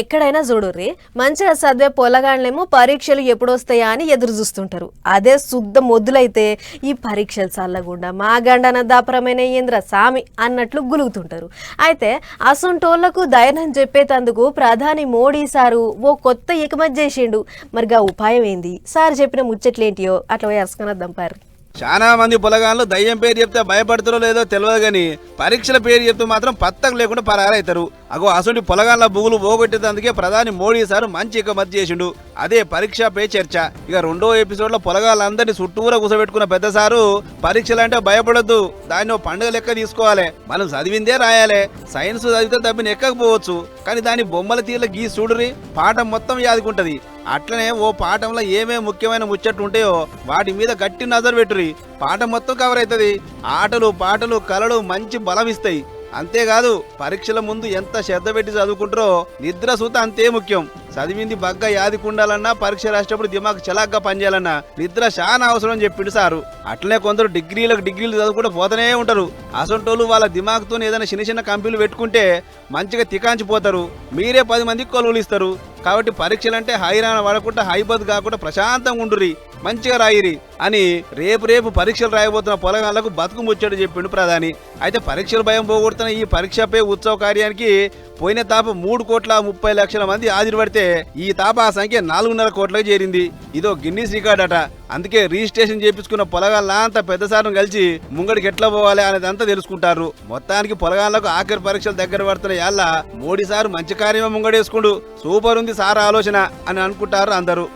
ఎక్కడైనా చూడుర్రి. మంచిగా చదివే పొలగాళ్ళేమో పరీక్షలు ఎప్పుడు వస్తాయా అని ఎదురు చూస్తుంటారు. అదే శుద్ధ మొద్దులైతే ఈ పరీక్షలు చల్లకుండా మా గండన దాపరమైన ఏంద్ర సామి అన్నట్లు గులుగుతుంటారు. అయితే అసొంటోళ్ళకు దయనం చెప్పేటందుకు ప్రధాని మోడీ సారు ఓ కొత్త ఎకమతి చేసిండు మరిగా ఉపాయం ఏంది? సార్ చెప్పిన ముచ్చట్లేంటియో? అట్లా వేసుకుని పారు చాలా మంది పొలగాళ్ళు దయ్యం పేరు చెప్తే భయపడతారో లేదో తెలియదు కానీ పరీక్షల పేరు చెప్తే మాత్రం పత్తకు లేకుండా పరారైతారు. అగో అసలు పొలగాళ్ళ బుగులు పోగొట్టేందుకే ప్రధాని మోడీ సార్ మంచి ఇక చేసిండు. అదే పరీక్ష పే చర్చ. ఇక రెండో ఎపిసోడ్లో పొలగాలందరినీ చుట్టూరా కూసబెట్టుకున్న పెద్ద సారు పరీక్షలు అంటే భయపడద్దు. దాన్ని ఓ పండుగ లెక్క తీసుకోవాలి. మనం చదివిందే రాయాలి. సైన్స్ చదివితే తప్పిన ఎక్కకపోవచ్చు కానీ దాని బొమ్మల తీర్ల గీ చూడురి. పాఠం మొత్తం యాదుకుంటది. అట్లనే ఓ పాఠంలో ఏమేమి ముఖ్యమైన ముచ్చట్లు ఉంటాయో వాటి మీద గట్టి నజరు పెట్టురి. పాఠం మొత్తం కవర్ అవుతుంది ఆటలు పాటలు కళలు మంచి బలం ఇస్తాయి. అంతేకాదు పరీక్షల ముందు ఎంత శ్రద్ధ పెట్టి చదువుకుంటారో నిద్ర సూత అంతే ముఖ్యం. చదివింది బగ్గా యాదికుండాలన్నా పరీక్ష రాసేటప్పుడు దిమాగ్ చలాగ్గా పనిచేయాలన్నా నిద్ర చాలా అవసరం అని చెప్పిండు సారు. అట్లనే కొందరు డిగ్రీలకు డిగ్రీలు చదువుకుంటూ పోతూనే ఉంటారు. అసొంటోళ్ళు వాళ్ళ దిమాగ్తో ఏదైనా చిన్న చిన్న కంపెనీలు పెట్టుకుంటే మంచిగా తికాంచిపోతారు. మీరే పది మందికి కొలువులు ఇస్తారు. కాబట్టి పరీక్షలు అంటే హైరాణ పడకుండా హైబద్ కాకుండా ప్రశాంతంగా ఉండురి మంచిగా రాయిరి అని రేపు రేపు పరీక్షలు రాయబోతున్న పొలగాళ్ళకు బతుకు ముచ్చడు చెప్పిండు ప్రధాని. అయితే పరీక్షల భయం పోగొడుతున్న ఈ పరీక్షపై ఉత్సవ కార్యానికి పోయిన తాప మూడు కోట్ల ముప్పై లక్షల మంది హాజరు ఈ తాపా సంఖ్య నాలుగున్నర కోట్లకు చేరింది. ఇదో గిన్నీస్ రికార్డ్ అట. అందుకే రిజిస్ట్రేషన్ చేపించుకున్న పొలగాళ్ళంతా పెద్ద సారం కలిసి ముంగడికి ఎట్లా పోవాలి అనేది అంతా తెలుసుకుంటారు. మొత్తానికి పొలగాళ్ళకు ఆఖరి పరీక్షలు దగ్గర పడుతున్న యాళ్ళ మోడీ సారు మంచి కార్యమే ముంగడేసుకుండు. సూపర్ ఉంది సార్ ఆలోచన అని అనుకుంటారు అందరూ.